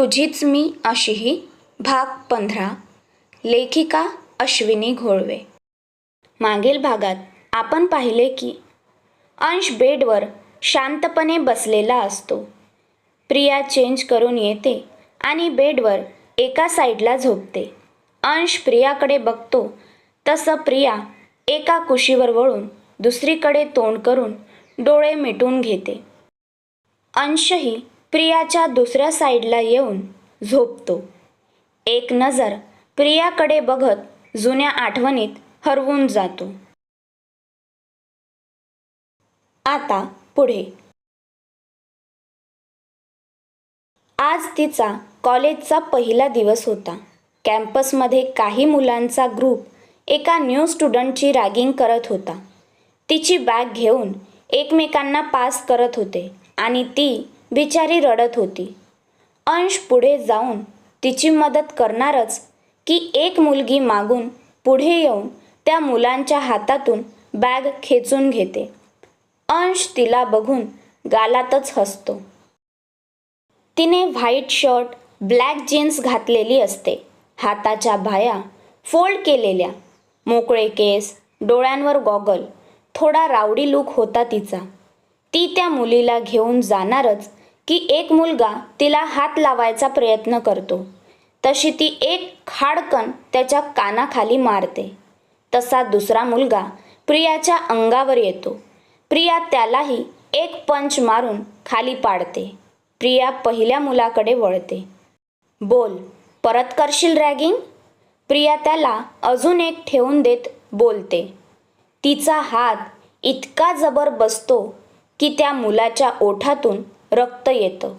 तुझीच मी अशीही भाग पंधरा. लेखिका अश्विनी घोळवे. मागील भागात आपण पाहिले की अंश बेडवर शांतपणे बसलेला असतो. प्रिया चेंज करून येते आणि बेडवर एका साईडला झोपते. अंश प्रियाकडे बघतो. तसं प्रिया एका कुशीवर वळून दुसरीकडे तोंड करून डोळे मिटून घेते. अंशही प्रियाच्या दुसऱ्या साईडला येऊन झोपतो. एक नजर प्रियाकडे बघत जुन्या आठवणीत हरवून जातो. आता पुढे. आज तिचा कॉलेजचा पहिला दिवस होता. कॅम्पसमध्ये काही मुलांचा ग्रुप एका न्यू स्टुडंटची रॅगिंग करत होता. तिची बॅग घेऊन एकमेकांना पास करत होते आणि ती बिचारी रडत होती. अंश पुढे जाऊन तिची मदत करणारच की एक मुलगी मागून पुढे येऊन त्या मुलांच्या हातातून बॅग खेचून घेते. अंश तिला बघून गालातच हसतो. तिने व्हाईट शर्ट ब्लॅक जीन्स घातलेली असते. हाताच्या बाया फोल्ड केलेल्या. मोकळे केस डोळ्यांवर गॉगल. थोडा रावडी लूक होता तिचा. ती त्या मुलीला घेऊन जाणारच की एक मुलगा तिला हात लावायचा प्रयत्न करतो. तशी ती एक खाडकन त्याच्या कानाखाली मारते. तसा दुसरा मुलगा प्रियाच्या अंगावर येतो. प्रिया त्यालाही एक पंच मारून खाली पाडते. प्रिया पहिल्या मुलाकडे वळते. बोल परत करशील रॅगिंग? प्रिया त्याला अजून एक ठेवून देत बोलते. तिचा हात इतका जबर बसतो की त्या मुलाच्या ओठातून रक्त येतं.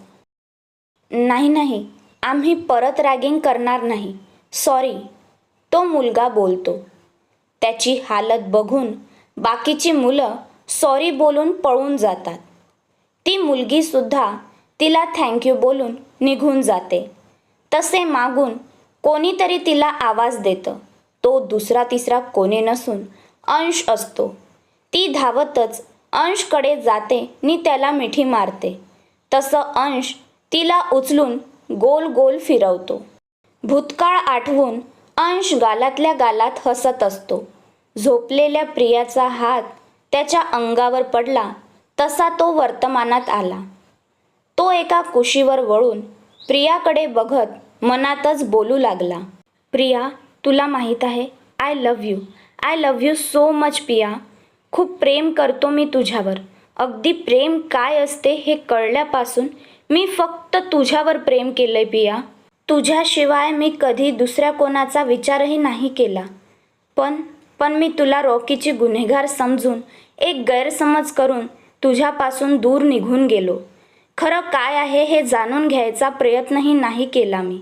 नाही नाही आम्ही परत रॅगिंग करणार नाही. सॉरी तो मुलगा बोलतो. त्याची हालत बघून बाकीची मुलं सॉरी बोलून पळून जातात. ती मुलगीसुद्धा तिला थँक्यू बोलून निघून जाते. तसे मागून कोणीतरी तिला आवाज देतं. तो दुसरा तिसरा कोणी नसून अंश असतो. ती धावतच अंशकडे जाते नि त्याला मिठी मारते. तसं अंश तिला उचलून गोल गोल फिरवतो. भूतकाळ आठवून अंश गालातल्या गालात हसत असतो. झोपलेल्या प्रियाचा हात त्याच्या अंगावर पडला तसा तो वर्तमानात आला. तो एका कुशीवर वळून प्रियाकडे बघत मनातच बोलू लागला. प्रिया तुला माहीत आहे I love you I love you so much Priya. खूप प्रेम करतो मी तुझ्यावर. अगदी प्रेम काय असते हे कळल्यापासून मी फक्त तुझ्यावर प्रेम केलंय पिया. तुझ्याशिवाय मी कधी दुसऱ्या कोणाचा विचारही नाही केला. पण पण मी तुला रॉकीची गुन्हेगार समजून एक गैरसमज करून तुझ्यापासून दूर निघून गेलो. खरं काय आहे हे जाणून घ्यायचा प्रयत्नही नाही केला मी.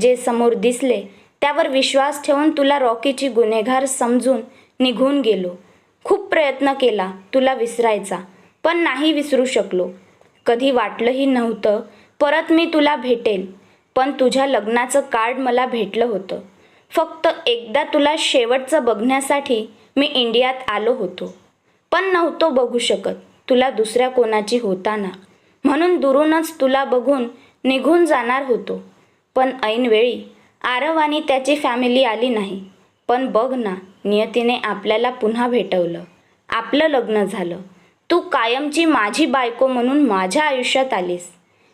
जे समोर दिसले त्यावर विश्वास ठेवून तुला रॉकीची गुन्हेगार समजून निघून गेलो. खूप प्रयत्न केला तुला विसरायचा. पण नाही विसरू शकलो. कधी वाटलंही नव्हतं. परत मी तुला भेटेल पण तुझ्या लग्नाचं कार्ड मला भेटलं होतं. फक्त एकदा तुला शेवटचं बघण्यासाठी मी इंडियात आलो होतो. पण नव्हतो बघू शकत. तुला दुसऱ्या कोणाची होताना. म्हणून दुरूनच तुला बघून निघून जाणार होतो. पण ऐनवेळी आरव आणि त्याची फॅमिली आली नाही. पण बघ ना नियतीने आपल्याला पुन्हा भेटवलं. आपलं लग्न झालं. तू कायमची माझी बायको म्हणून माझ्या आयुष्यात आलीस.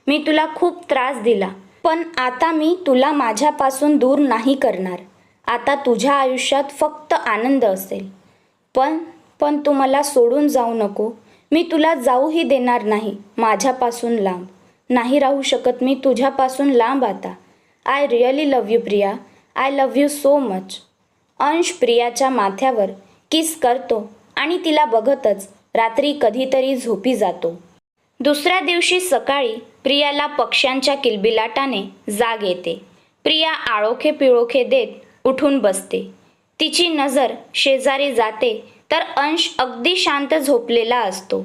मी तुला खूप त्रास दिला. पण आता मी तुला माझ्यापासून दूर नाही करणार. आता तुझ्या आयुष्यात फक्त आनंद असेल. पण पण तू मला सोडून जाऊ नको. मी तुला जाऊही देणार नाही. माझ्यापासून लांब. नाही राहू शकत मी तुझ्यापासून लांब आता. I really love you Priya. I love you so much Ansh प्रियाच्या माथ्यावर किस करतो आणि तिला बघतच. रात्री कधीतरी झोपी जातो. दुसऱ्या दिवशी सकाळी प्रियाला पक्ष्यांच्या किलबिलाटाने जाग येते. प्रिया आळोखे पिळोखे देत उठून बसते. तिची नजर शेजारी जाते तर अंश अगदी शांत झोपलेला असतो.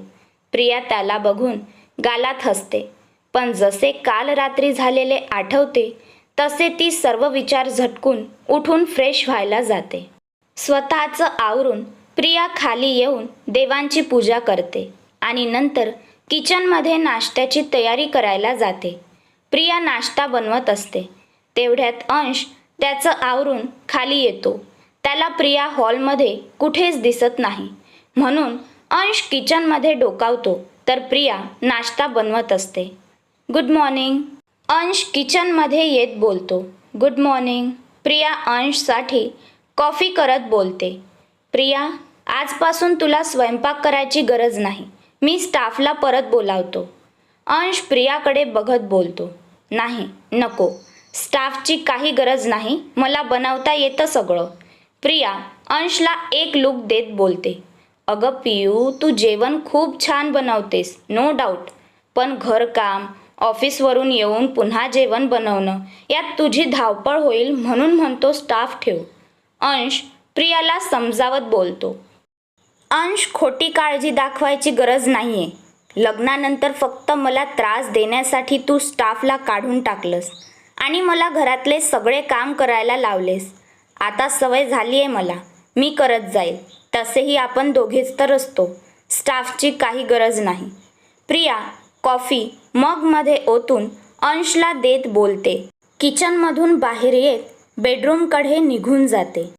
प्रिया त्याला बघून गालात हसते. पण जसे काल रात्री झालेले आठवते तसे ती सर्व विचार झटकून उठून फ्रेश व्हायला जाते. स्वतःचं आवरून प्रिया खाली येऊन देवांची पूजा करते आणि नंतर किचनमध्ये नाश्त्याची तयारी करायला जाते. प्रिया नाश्ता बनवत असते. तेवढ्यात अंश त्याचं आवरून खाली येतो. त्याला प्रिया हॉलमध्ये कुठेच दिसत नाही. म्हणून अंश किचनमध्ये डोकावतो. तर प्रिया नाश्ता बनवत असते. Good morning. अंश किचनमध्ये येत बोलतो. Good morning. प्रिया अंशसाठी कॉफी करत बोलते. प्रिया आजपासून तुला स्वयंपाक करायची गरज नाही. मी स्टाफला परत बोलावतो. अंश प्रियाकडे बघत बोलतो. नाही नको. स्टाफची काही गरज नाही. मला बनवता येतं सगळं. प्रिया अंशला एक लुक देत बोलते. अगं पियू तू जेवण खूप छान बनवतेस नो डाऊट पण घरकाम ऑफिसवरून येऊन पुन्हा जेवण बनवणं यात तुझी धावपळ होईल म्हणून म्हणतो स्टाफ ठेव. अंश प्रियाला समजावत बोलतो. अंश खोटी काळजी दाखवायची गरज नाहीये. लग्नानंतर फक्त मला त्रास देण्यासाठी तू स्टाफला काढून टाकलंस आणि मला घरातले सगळे काम करायला लावलेस. आता सवय झाली आहे मला. मी करत जाईल. तसेही आपण दोघेच तर असतो. स्टाफची काही गरज नाही. प्रिया कॉफी मगमध्ये ओतून अंशला देत बोलते. किचनमधून बाहेर येत बेडरूमकडे निघून जाते.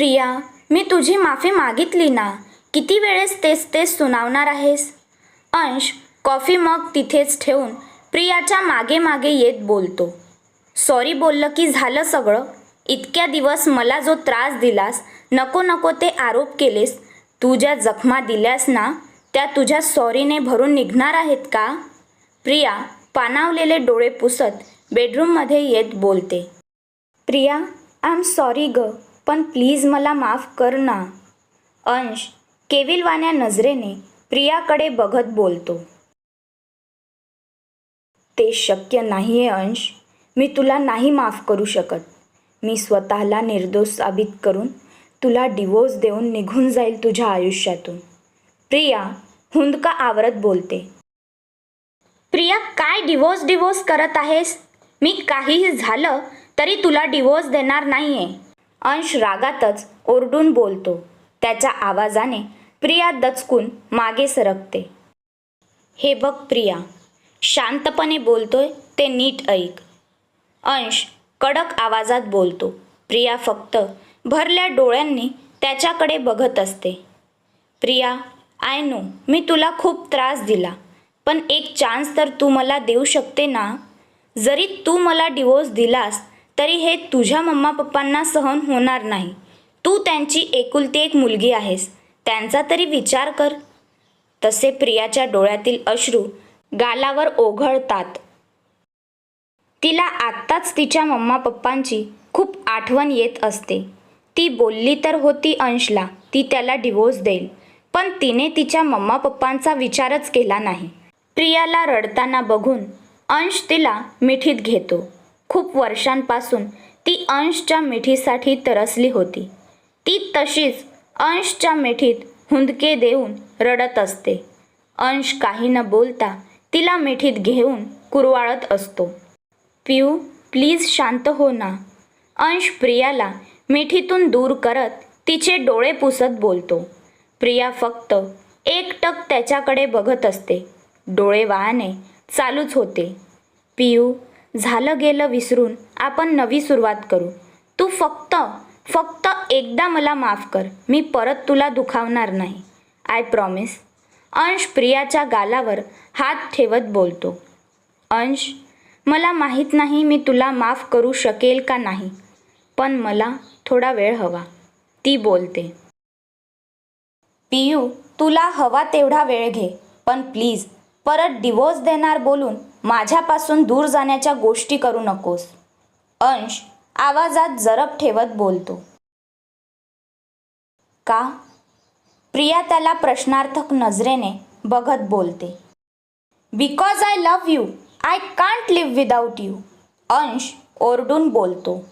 प्रिया मी तुझी माफी मागितली ना. किती वेळेस तेच तेच सुनावणार आहेस? अंश कॉफी मग तिथेच ठेवून प्रियाच्या मागे मागे येत बोलतो. सॉरी बोललं की झालं सगळं. इतक्या दिवस मला जो त्रास दिलास नको नको ते आरोप केलेस. तू ज्या जखमा दिल्यास ना त्या तुझ्या सॉरीने भरून निघणार आहेत का? प्रिया पानावलेले डोळे पुसत बेडरूममध्ये येत बोलते. प्रिया आय एम सॉरी ग. पण प्लीज मला माफ कर ना. अंश केविलवाण्या नजरेने प्रियाकडे बघत बोलतो. ते शक्य नाही आहे अंश. मी तुला नाही माफ करू शकत. मी स्वतःला निर्दोष साबित करून तुला डिवोर्स देऊन निघून जाईल तुझ्या आयुष्यातून. प्रिया हुंदका आवरत बोलते. प्रिया काय डिवोर्स डिवोर्स करत आहेस? मी काहीही झालं तरी तुला डिवोर्स देणार नाहीये. अंश रागातच ओरडून बोलतो. त्याच्या आवाजाने प्रिया दचकून मागे सरकते. हे बघ प्रिया शांतपणे बोलतोय ते नीट ऐक. अंश कडक आवाजात बोलतो. प्रिया फक्त भरल्या डोळ्यांनी त्याच्याकडे बघत असते. प्रिया आय नो मी तुला खूप त्रास दिला पण एक चान्स तर तू मला देऊ शकते ना? जरी तू मला डिवोर्स दिलास तरी हे तुझ्या मम्मा पप्पांना सहन होणार नाही. तू त्यांची एकुलती एक मुलगी आहेस. त्यांचा तरी विचार कर. तसे प्रियाच्या डोळ्यातील अश्रू गालावर ओघळतात. तिला आत्ताच तिच्या मम्मा पप्पांची खूप आठवण येत असते. ती बोलली तर होती अंशला ती त्याला डिवोर्स देईल. पण तिने तिच्या मम्मा पप्पांचा विचारच केला नाही. प्रियाला रडताना बघून अंश तिला मिठीत घेतो. खूप वर्षांपासून ती अंशच्या मिठीसाठी तरसली होती. ती तशीच अंशच्या मिठीत हुंदके देऊन रडत असते. अंश काही न बोलता तिला मिठीत घेऊन कुरवाळत असतो. पिऊ प्लीज शांत हो ना. अंश प्रियाला मिठीतून दूर करत तिचे डोळे पुसत बोलतो. प्रिया फक्त एकटक त्याच्याकडे बघत असते. डोळे वाहने चालूच होते. पियू झालं गेलं विसरून आपण नवी सुरुवात करू. तू फक्त फक्त एकदा मला माफ कर. मी परत तुला दुखावणार नाही. आय प्रॉमिस अंश प्रियाच्या गालावर हात ठेवत बोलतो. अंश मला माहीत नाही मी तुला माफ करू शकेल का नाही पण मला थोडा वेळ हवा. ती बोलते. पियू तुला हवा तेवढा वेळ घे पण प्लीज परत डिवोर्स देणार बोलून माझ्यापासून दूर जाण्याच्या गोष्टी करू नकोस. अंश आवाजात जरब ठेवत बोलतो. का? प्रिया त्याला प्रश्नार्थक नजरेने बघत बोलते. Because I love you I can't live without you Ansh ओरडून बोलतो.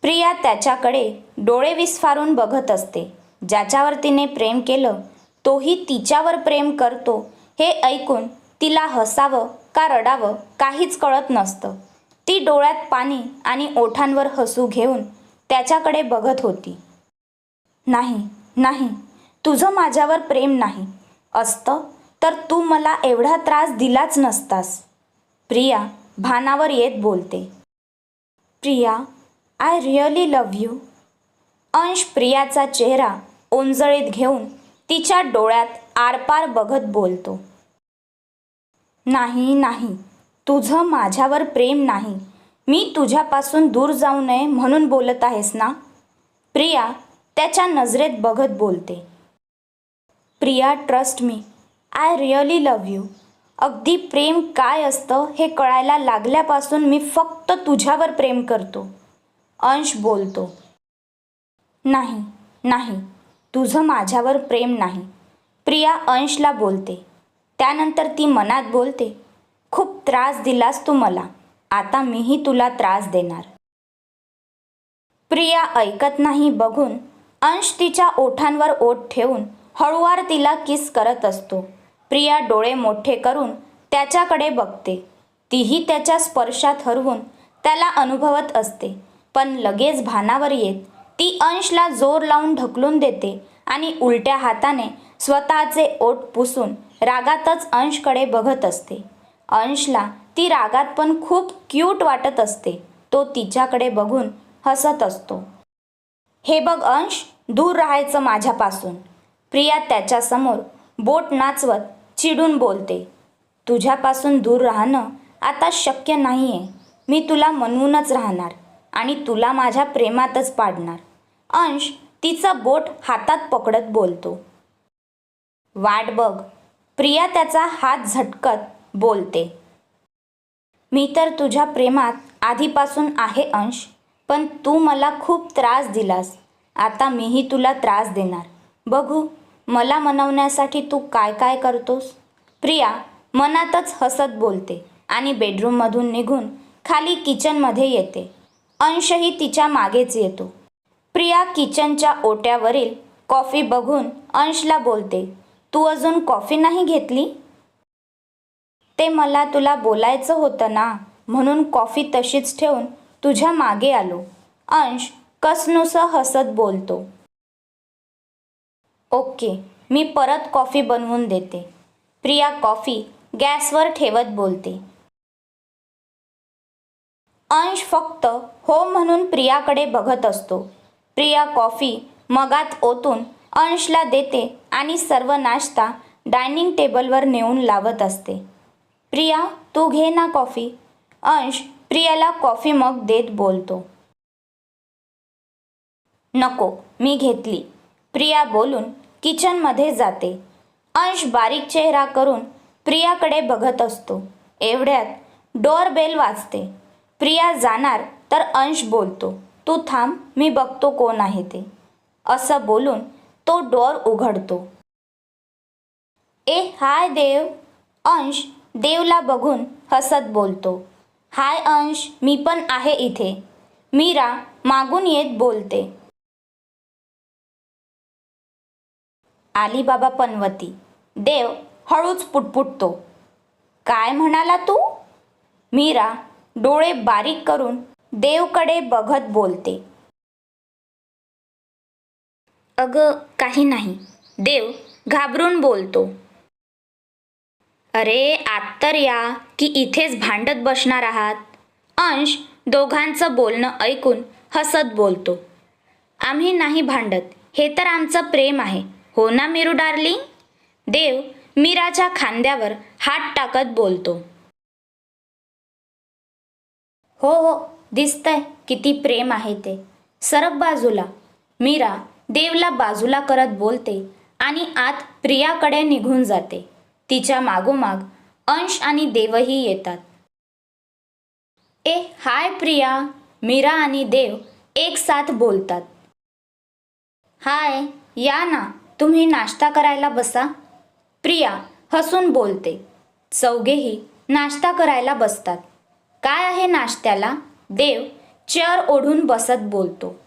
प्रिया त्याच्याकडे डोळे विस्फारून बघत असते. ज्याच्यावर तिने प्रेम केलं तोही तिच्यावर प्रेम करतो हे ऐकून तिला हसावं का रडावं काहीच कळत नसतं. ती डोळ्यात पाणी आणि ओठांवर हसू घेऊन त्याच्याकडे बघत होती. नाही नाही तुझं माझ्यावर प्रेम नाही. असतं? तर तू मला एवढा त्रास दिलाच नसतास. प्रिया भानावर येत बोलते. Priya I really love you Ansh प्रियाचा चेहरा ओंजळीत घेऊन तिच्या डोळ्यात आरपार बघत बोलतो. नाही नाही. तुझं माझ्यावर प्रेम नाही. मी तुझ्यापासून दूर जाऊ नये म्हणून बोलत आहेस ना? प्रिया त्याच्या नजरेत बघत बोलते. Priya trust me I really love you अगदी प्रेम काय असतं हे कळायला लागल्यापासून मी फक्त तुझ्यावर प्रेम करतो. अंश बोलतो. नाही नाही. तुझं माझ्यावर प्रेम नाही. प्रिया अंशला बोलते. त्यानंतर ती मनात बोलते खूप त्रास दिलास तू मला आता मीही तुला त्रास देणार. प्रिया ऐकत नाही बघून अंश तिच्या ओठांवर ओठ ठेवून हळूवार तिला किस करत असतो. प्रिया डोळे मोठे करून त्याच्याकडे बघते. तीही त्याच्या स्पर्शात हरवून त्याला अनुभवत असते पण लगेच भानावर येत ती अंशला जोर लावून ढकलून देते आणि उलट्या हाताने स्वतःचे ओठ पुसून रागातच अंशकडे बघत असते. अंशला ती रागात पण खूप क्यूट वाटत असते. तो तिच्याकडे बघून हसत असतो. हे बघ अंश दूर राहायचं माझ्यापासून. प्रिया त्याच्यासमोर बोट नाचवत चिडून बोलते. तुझ्यापासून दूर राहणं आता शक्य नाही आहे मी तुला म्हणूनच राहणार आणि तुला माझ्या प्रेमातच पाडणार. अंश तिचं बोट हातात पकडत बोलतो. वाट बघ. प्रिया त्याचा हात झटकत बोलते. मी तर तुझ्या प्रेमात आधीपासून आहे अंश. पण तू मला खूप त्रास दिलास. आता मीही तुला त्रास देणार. बघू मला मनवण्यासाठी तू काय काय करतोस? प्रिया मनातच हसत बोलते आणि बेडरूममधून निघून खाली किचनमध्ये येते. अंशही तिच्या मागेच येतो. प्रिया किचनच्या ओट्यावरील कॉफी बघून अंशला बोलते तू अजून कॉफी नाही घेतली? ते मला तुला बोलायचं होतं ना म्हणून कॉफी तशीच ठेवून तुझ्या मागे आलो. अंश कसनुसं हसत बोलतो. ओके मी परत कॉफी बनवून देते. प्रिया कॉफी गॅसवर ठेवत बोलते. अंश फक्त हो म्हणून प्रियाकडे बघत असतो. प्रिया कॉफी मगात ओतून अंशला देते आणि सर्व नाश्ता डायनिंग टेबलवर नेऊन लावत असते. प्रिया तू घे ना कॉफी. अंश प्रियाला कॉफी मग देत बोलतो. नको मी घेतली. प्रिया बोलून किचनमध्ये जाते. अंश बारीक चेहरा करून प्रियाकडे बघत असतो. एवढ्यात डोअर बेल वाजते. प्रिया जाणार तर अंश बोलतो. तू थांब मी बघतो कोण आहे ते. असं बोलून तो डोअर उघडतो. ए हाय देव. अंश देवला बघून हसत बोलतो. हाय अंश मी पण आहे इथे. मीरा मागून येत बोलते. आलीबाबा पनवती. देव हळूच पुटपुटतो. काय म्हणाला तू? मीरा डोळे बारीक करून देवकडे बघत बोलते. अगं काही नाही. देव घाबरून बोलतो. अरे आत्तर या की इथेच भांडत बसणार आहात. अंश दोघांचं बोलणं ऐकून हसत बोलतो. आम्ही नाही भांडत हे तर आमचं प्रेम आहे. हो ना मीरू डार्लिंग? देव मीराच्या खांद्यावर हात टाकत बोलतो. हो हो दिसतंय किती प्रेम आहे ते. सरक बाजूला. मीरा देवला बाजूला करत बोलते आणि आत प्रियाकडे निघून जाते. तिच्या मागोमाग अंश आणि देवही येतात. ए हाय प्रिया. मीरा आणि देव एक साथ बोलतात. हाय या ना. तुम्ही नाश्ता करायला बसा. प्रिया हसून बोलते. चौघेही नाश्ता करायला बसतात. काय आहे नाश्त्याला? देव चेअर ओढून बसत बोलतो.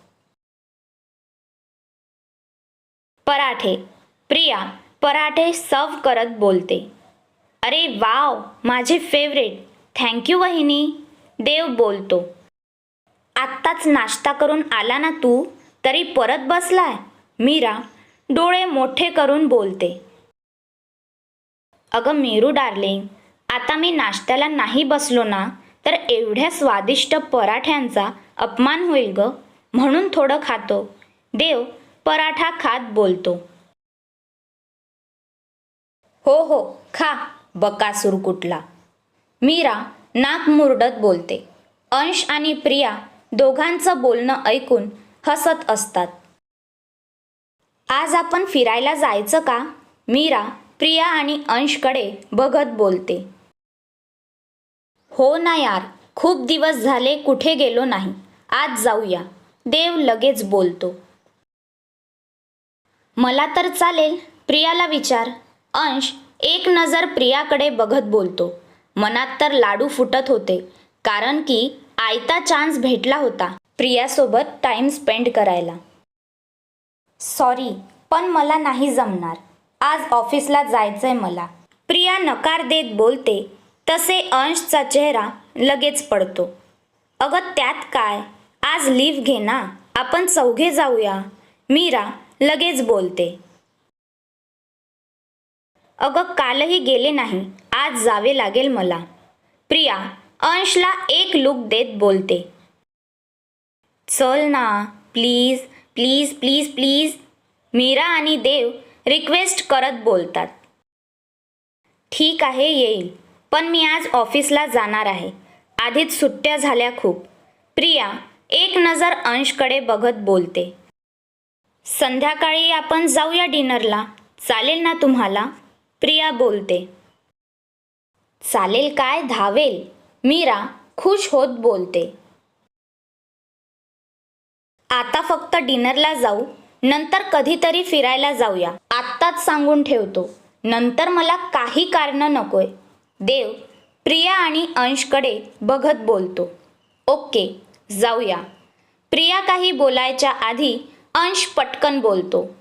पराठे. प्रिया पराठे सर्व करत बोलते. अरे वाव माझे फेवरेट थँक्यू वहिनी. देव बोलतो. आत्ताच नाश्ता करून आला ना तू? तरी परत बसलाय? मीरा डोळे मोठे करून बोलते. अगं मेरू डार्लिंग आता मी नाश्त्याला नाही बसलो ना तर एवढ्या स्वादिष्ट पराठ्यांचा अपमान होईल ग. म्हणून थोडं खातो. देव पराठा खात बोलतो. हो हो खा बकासूर कुठला. मीरा नाक मुरडत बोलते. अंश आणि प्रिया दोघांचं बोलणं ऐकून हसत असतात. आज आपण फिरायला जायचं का? मीरा प्रिया आणि अंशकडे बघत बोलते. हो ना यार खूप दिवस झाले कुठे गेलो नाही. आज जाऊया. देव लगेच बोलतो. मला तर चालेल. प्रियाला विचार. अंश एक नजर प्रियाकडे बघत बोलतो. मनात तर लाडू फुटत होते कारण की आयता चान्स भेटला होता प्रियासोबत टाइम स्पेंड करायला. सॉरी पण मला नाही जमणार. आज ऑफिसला जायचंय मला. प्रिया नकार देत बोलते तसे अंशचा चेहरा लगेच पडतो. अगं त्यात काय? आज लीव घे ना. आपण चौघे जाऊया. मीरा लगेच बोलते. अगं कालही गेले नाही आज जावे लागेल मला. प्रिया अंशला एक लुक देत बोलते. चल ना please please please please. Meera आणि देव रिक्वेस्ट करत बोलतात. ठीक आहे येईल. पण मी आज ऑफिसला जाणार आहे. आधीच सुट्ट्या झाल्या खूप. प्रिया एक नजर अंशकडे बघत बोलते. संध्याकाळी आपण जाऊया डिनरला. चालेल ना तुम्हाला? प्रिया बोलते. चालेल काय? धावेल. मीरा खुश होत बोलते. आता फक्त डिनरला जाऊ. नंतर कधीतरी फिरायला जाऊया. आत्ताच सांगून ठेवतो. नंतर मला काही कारणं नकोय. देव प्रिया आणि अंशकडे बघत बोलतो. ओके जाऊया. प्रिया काही बोलायच्या आधी अंश पटकन बोलतो.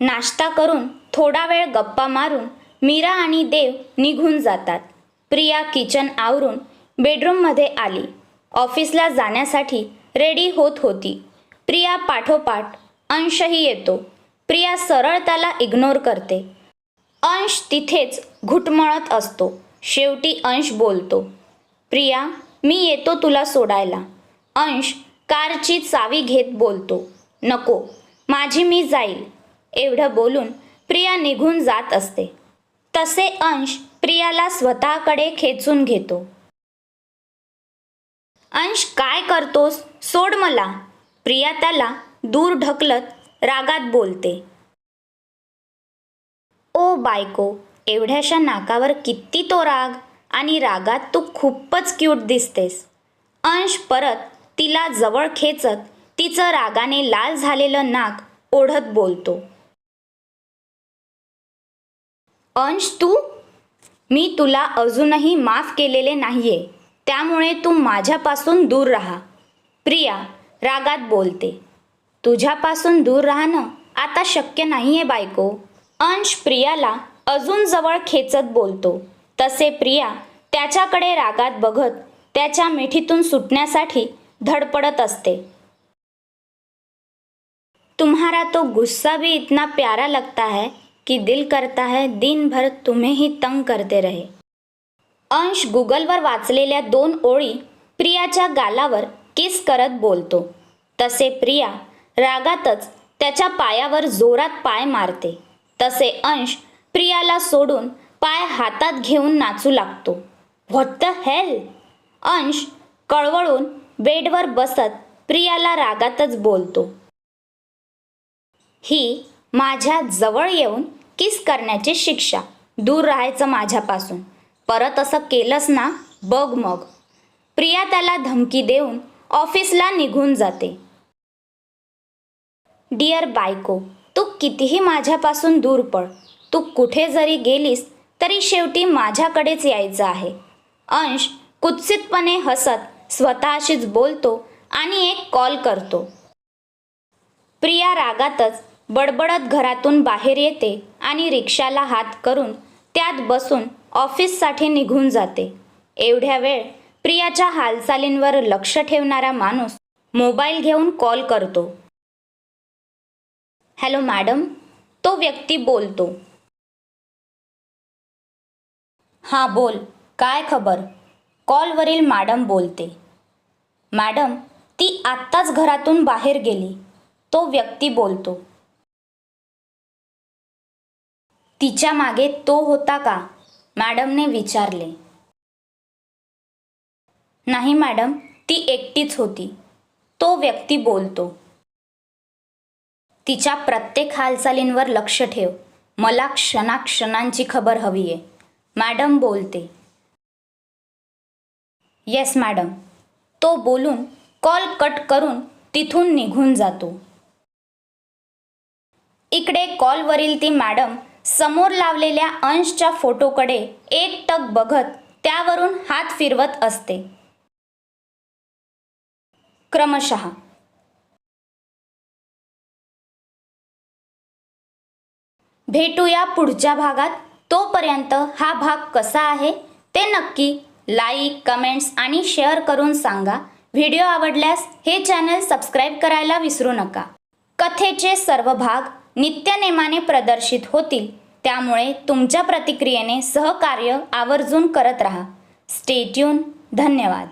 नाश्ता करून थोडा वेळ गप्पा मारून मीरा आणि देव निघून जातात. प्रिया किचन आवरून बेडरूममध्ये आली. ऑफिसला जाण्यासाठी रेडी होत होती. प्रिया पाठोपाठ अंशही येतो. प्रिया सरळ त्याला इग्नोर करते. अंश तिथेच घुटमळत असतो. शेवटी अंश बोलतो. प्रिया मी येतो तुला सोडायला. अंश कारची चावी घेत बोलतो. नको माझी मी जाईल. एवढं बोलून प्रिया निघून जात असते. तसे अंश प्रियाला स्वतःकडे खेचून घेतो. अंश काय करतोस? सोड मला. प्रिया त्याला दूर ढकलत रागात बोलते. ओ बायको एवढ्याशा नाकावर किती तो राग आणि रागात तू खूपच क्यूट दिसतेस. अंश परत तिला जवळ खेचत तिचं रागाने लाल झालेलं नाक ओढत बोलतो. अंश तू? मी तुला अजूनही माफ केलेले नाहीये. त्यामुळे तू माझ्यापासून दूर राहा. प्रिया रागात बोलते. तुझ्यापासून दूर राहणं आता शक्य नाहीये बायको. अंश प्रियाला अजून जवळ खेचत बोलतो. तसे प्रिया त्याच्याकडे रागात बघत त्याच्या मिठीतून सुटण्यासाठी धडपडत असते. तुम्हारा तो गुस्सा भी इतना प्यारा लगता है कि दिल करता है दिन भर तुम्हें ही तंग करते रहे। अंश गुगलवर वाचलेल्या दोन ओळी प्रियाच्या गालावर किस करत बोलतो. तसे प्रिया रागातच त्याच्या पायावर जोरात पाय मारते. तसे अंश प्रियाला सोडून पाय हातात घेऊन नाचू लागतो. व्हॉट द हेल अंश कळवळून बेडवर बसत प्रियाला रागातच बोलतो. ही माझ्या जवळ येऊन किस करण्याची शिक्षा. दूर राहायचं माझ्यापासून. परत असं केलंस ना बघ मग. प्रिया त्याला धमकी देऊन ऑफिसला निघून जाते. डिअर बायको तू कितीही माझ्यापासून दूर पड तू कुठे जरी गेलीस तरी शेवटी माझ्याकडेच यायचं आहे. अंश कुत्सितपणे हसत स्वतःशीच बोलतो आणि एक कॉल करतो. प्रिया रागातच बडबडत घरातून बाहेर येते आणि रिक्षाला हात करून त्यात बसून ऑफिससाठी निघून जाते. एवढ्या वेळ प्रियाच्या हालचालींवर लक्ष ठेवणारा माणूस मोबाईल घेऊन कॉल करतो. हॅलो मॅडम तो व्यक्ती बोलतो. हां बोल काय खबर? कॉलवरील मॅडम बोलते. मॅडम ती आत्ताच घरातून बाहेर गेली. तो व्यक्ती बोलतो. तिच्यामागे तो होता का? मॅडमने विचारले. नाही मॅडम ती एकटीच होती. तो व्यक्ती बोलतो. तिच्या प्रत्येक हालचालींवर लक्ष ठेव. मला क्षणाक्षणांची खबर हवी आहे मॅडम बोलते. Yes madam. तो बोलून कॉल कट करून तिथून निघून जातो. इकडे कॉलवरील ती मॅडम समोर लावलेल्या अंशच्या फोटोकडे एक टक बघत त्यावरून हात फिरवत असते. क्रमशः भेटूया पुढच्या भागात. तोपर्यंत हा भाग कसा आहे ते नक्की लाईक कमेंट्स आणि शेअर करून सांगा. व्हिडिओ आवडल्यास हे चॅनल सबस्क्राईब करायला विसरू नका. कथेचे सर्व भाग नित्यनेमाने प्रदर्शित होतील. त्यामुळे तुमच्या प्रतिक्रियेने सहकार्य आवर्जून करत राहा. स्टेट्यून धन्यवाद.